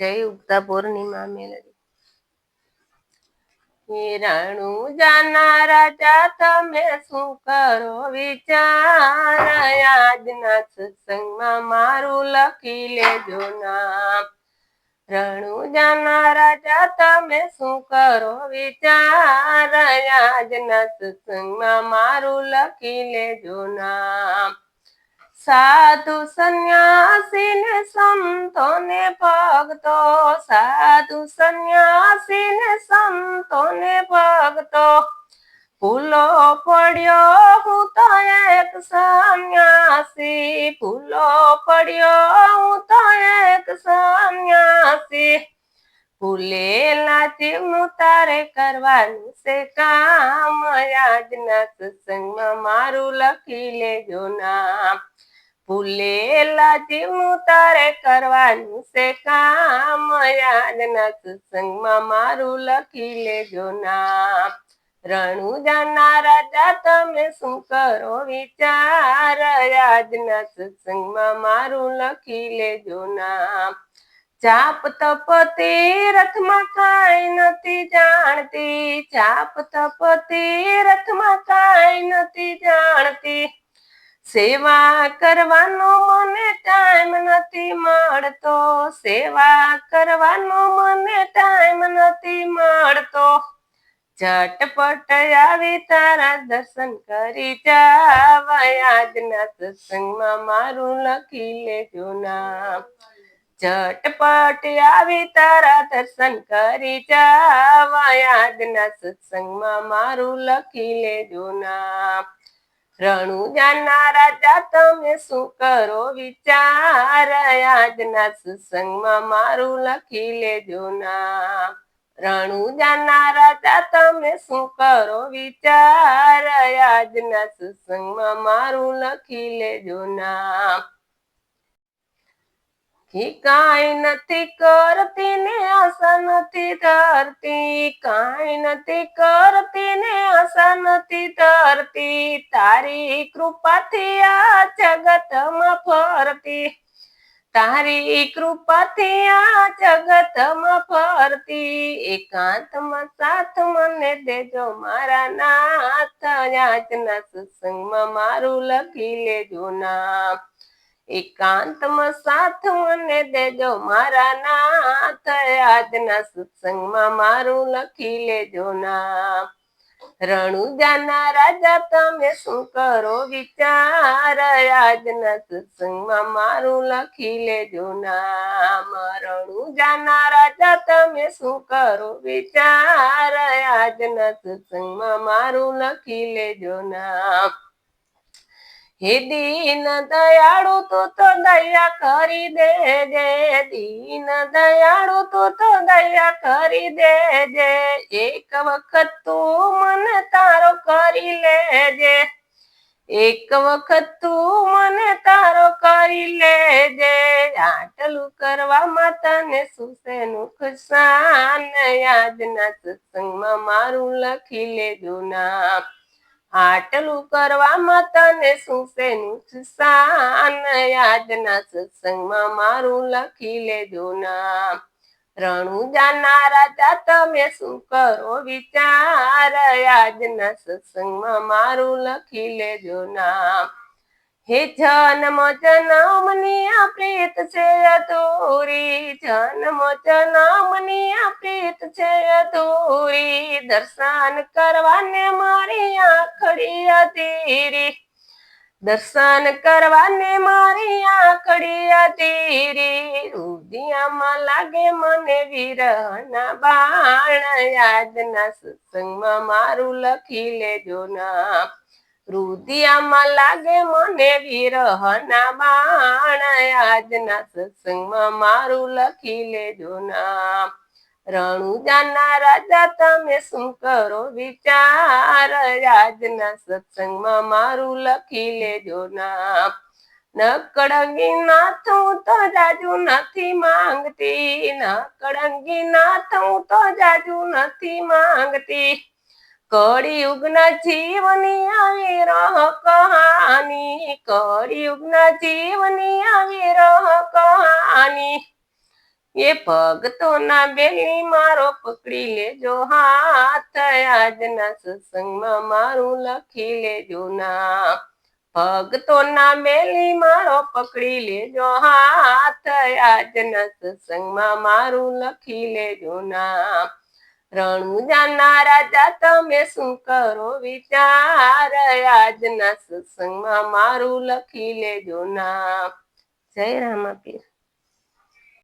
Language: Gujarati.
જય ઉગતા મેલડી. હિરણું જાનારા ચા તમે શું કરો? વિચાર આજના સત્સંગમાં મારું લખી લેજો નામ. રણુ જાના રાજા તમે શું કરો? વિચાર આજના સત્સંગમાં મારું લખી લેજો નામ. સાધુ સંન્યાસી ને સંતો ને ભક્તો, સાધુ સંન્યાસી ને સંતો ને ભક્તો. ફૂલો પડ્યો હું તો એક સંન્યાસી, ફૂલો પડ્યો હું તો એક સંન્યાસી. ભૂલેલા હું તારે કરવાનું છે કામ આજના સત્સંગમાં મારું લખી લેજો નામ. ભૂલેલા જીવનું તારે કરવાનું છે કામ. યાદના સત્સંગમાં મારું લખી લેજો નામ. રણુજાના રાજા, તમે શું કરો વિચાર? યાદના સત્સંગમાં મારું લખી લેજો નામ. ચાપ તપ તીરથમાં કાંઈ નથી જાણતી. ચાપ તપ તીરથમાં કાંઈ સેવા કરવાનો મને ટાઈમ નથી મળતો. સેવા કરવાનો મને ટાઈમ નથી મળતો. ઝટપટ આવી તારા દર્શન કરી જાવા. સત્સંગમાં મારું લખી લેજો નામ. ઝટપટ આવી તારા દર્શન કરી જાવા. આજના સત્સંગમાં મારું લખી લેજો નામ. રણુ જાના રાજા, તમે શું કરો વિચાર? આજના સત્સંગમાં મારું લખી લેજો નામ. રણુ જાના રાજા, તમે શું કરો વિચાર? આજના સત્સંગમાં મારું લખી લેજો નામ કે કાંઈ નથી કરતી ને આશા નથી ધરતી કાંઈ નથી કરતી ને આશા નથી ધરતી તારી કૃપાથી આ જગતમાં ફરતી તારી કૃપાથી આ જગતમાં ફરતી એકાંતમાં સાથ મને દેજો મારા નાથ આજના સત્સંગમાં મારું લખી લેજો નામ એકાંતમાં સાથ મને દેજો, મારા નાથ, આજના સત્સંગમાં મારું લખી લેજો નામ. રણુજાના રાજા, તમે શું કરો વિચાર? આજના સત્સંગમાં મારું લખી લેજો નામ. રણુજાના રાજા, તમે શું કરો વિચાર? આજના સત્સંગમાં મારું લખી લેજો નામ. હે દીન દયાળુ, તું તો દયા કરી દેજે. દીન દયાળુ, તું તો દયા કરી દેજે. એક વખત તું મન તારો કરી લેજે. એક વખત તું મને તારો કરી લેજે. આટલું કરવામાં તને સુસે નુકસાન. યાદના સત્સંગમાં મારું લખી લેજો નામ. આટલું કરવામાં તને શેનું નુકસાન? યાદના સત્સંગમાં મારું લખી લેજો નામ. રણુજા જાના રાજા તમે શું કરો વિચાર? આજના સત્સંગમાં મારું લખી લેજો નામ. હે જન્મ જન્મની પ્રીત છે અધૂરી. જન્મ જન્મની પ્રીત છે અધૂરી. દર્શન કરવાને મારી આખડી અધીરી. દર્શન કરવાને મારી આખડી અધીરી. રુદિયામાં લાગે મને વિરહના બાણ. યાદના સત્સંગમાં મારું લખી લેજો નામ રુદિયામાં લાગે મને વિરહના બાણ. આજના સત્સંગમાં મારું લખી લેજો નામ. રણુજાના રાજા તમે શું કરો વિચાર? આજના સત્સંગમાં મારું લખી લેજો નામ. નકડંગી નાથ હું તો જાજુ નથી માંગતી. નકડંગી નાથ હું તો જાજુ નથી માંગતી. કળિયુગના જીવની આવી રહ કહાની, કળિયુગના જીવની આવી રહ કહાની. એ ભક્તોના બેલી મારો પકડી લેજો હાથ, આજના સત્સંગમાં મારું લખી લેજો નામ. ભક્તોના બેલી મારો પકડી લેજો હાથ, આજના સત્સંગમાં મારું લખી લેજો નામ. રણુજાના રાજા તમે શું કરો? વિચાર આજના સત્સંગમાં મારું લખી લેજો નામ. જય રામાપીર.